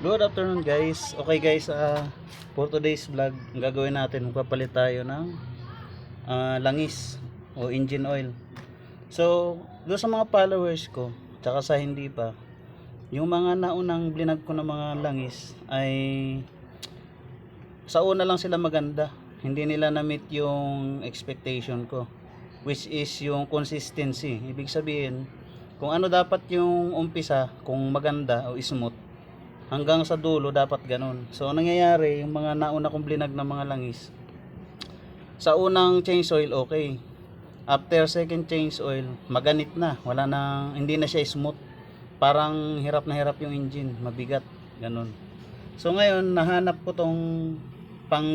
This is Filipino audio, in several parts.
Good afternoon guys. Okay guys, ah for today's vlog, gagawin natin, magpapalit tayo ng ah, langis o engine oil. So, doon sa mga followers ko, tsaka sa hindi pa, yung mga naunang blinag ko ng mga langis ay sa una lang sila maganda. Hindi nila na-meet yung expectation ko. Which is yung consistency. Ibig sabihin, kung ano dapat yung umpisa, kung maganda o smooth, hanggang sa dulo dapat ganun. So ang nangyayari, yung mga nauna kong blinag ng mga langis, sa unang change oil okay. After second change oil, maganit na. Wala na, hindi na siya smooth. Parang hirap na hirap yung engine, mabigat, ganun. So ngayon, nahanap ko tong pang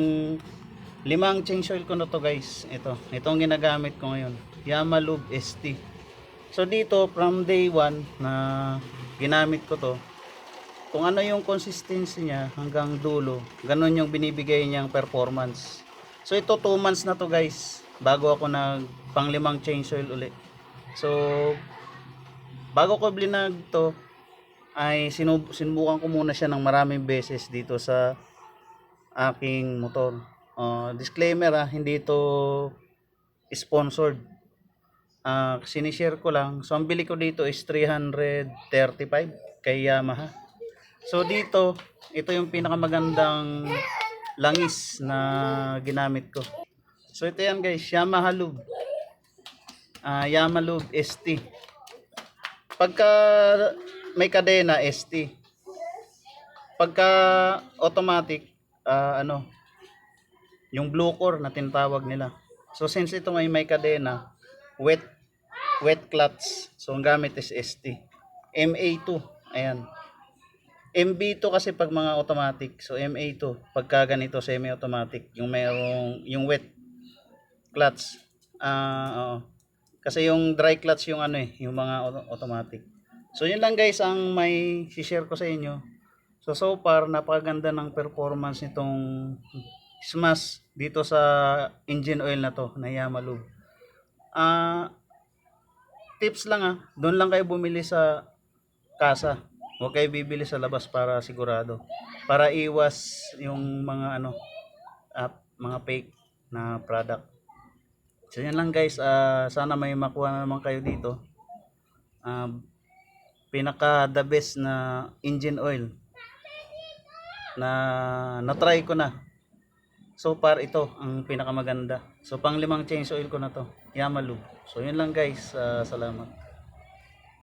limang change oil ko na to guys. Ito, itong ginagamit ko ngayon. Yamalube ST. So dito, from day 1 na ginamit ko to, kung ano yung consistency niya hanggang dulo, ganun yung binibigay niyang performance. So ito 2 months na to guys, bago ako nag panglimang change oil uli. So bago ko blinag to, ay sinub sinubukan ko muna siya ng maraming beses dito sa aking motor. Uh, disclaimer ah, hindi ito sponsored. Ah, sinishare ko lang. So ang bili ko dito is 335 kay Yamaha. So dito, ito yung pinakamagandang langis na ginamit ko. So ito yan guys, Yamaha Lube. Ah, Yamaha Lube ST. Pagka may kadena ST. Pagka automatic, ah, ano, yung blue core na tinatawag nila. So since ito may may kadena, wet wet clutch. So ang gamit is ST. MA2. Ayan. MB2 kasi pag mga automatic. So MA2 pagka ganito semi-automatic, yung mayroong yung wet clutch. Ah, oo. Kasi yung dry clutch yung ano eh, yung mga auto- automatic. So yun lang guys ang may share ko sa inyo. So so far napakaganda ng performance nitong Smash dito sa engine oil na to na Yamalube. Ah tips lang ah, doon lang kayo bumili sa kasa. Huwag kayo bibili sa labas para sigurado. Para iwas yung mga ano ah, mga fake na product. So yan lang guys, ah, sana may makuha na naman kayo dito. Ah, pinaka the best na engine oil na na-try ko na. So far ito ang pinakamaganda. So pang limang change oil ko na to. Yamalube. So yun lang guys. ah, salamat.